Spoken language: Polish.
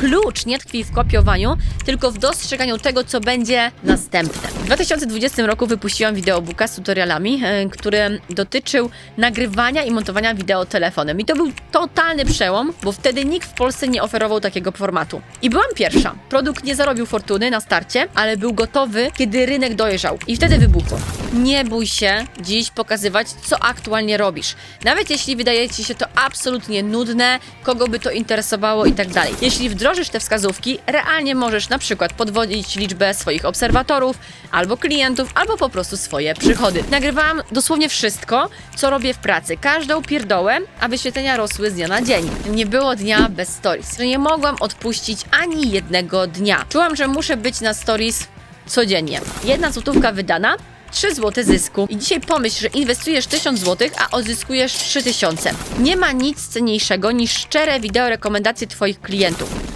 klucz nie tkwi w kopiowaniu, tylko w dostrzeganiu tego, co będzie następne. W 2020 roku wypuściłam wideobooka z tutorialami, e, który dotyczył nagrywania i montowania wideo telefonem. I to był totalny przełom, bo wtedy nikt w Polsce nie oferował takiego formatu. I byłam pierwsza. Produkt nie zarobił fortuny na starcie, ale był gotowy, kiedy rynek dojrzał. I wtedy wybuchło. Nie bój się dziś pokazywać, co aktualnie robisz. Nawet jeśli wydaje ci się to absolutnie nudne, kogo by to interesowało i tak dalej. Jeśli wdrożysz te wskazówki, realnie możesz na przykład podwodzić liczbę swoich obserwatorów, albo klientów, albo po prostu swoje przychody. Nagrywałam dosłownie wszystko, co robię w pracy. Każdą pierdołę, a wyświetlenia rosły z dnia na dzień. Nie było dnia bez stories. Nie mogłam odpuścić ani jednego dnia. Czułam, że muszę być na stories codziennie. Jedna złotówka wydana, 3 zł zysku. I dzisiaj pomyśl, że inwestujesz 1000 zł, a odzyskujesz 3000. Nie ma nic cenniejszego niż szczere wideo rekomendacje Twoich klientów.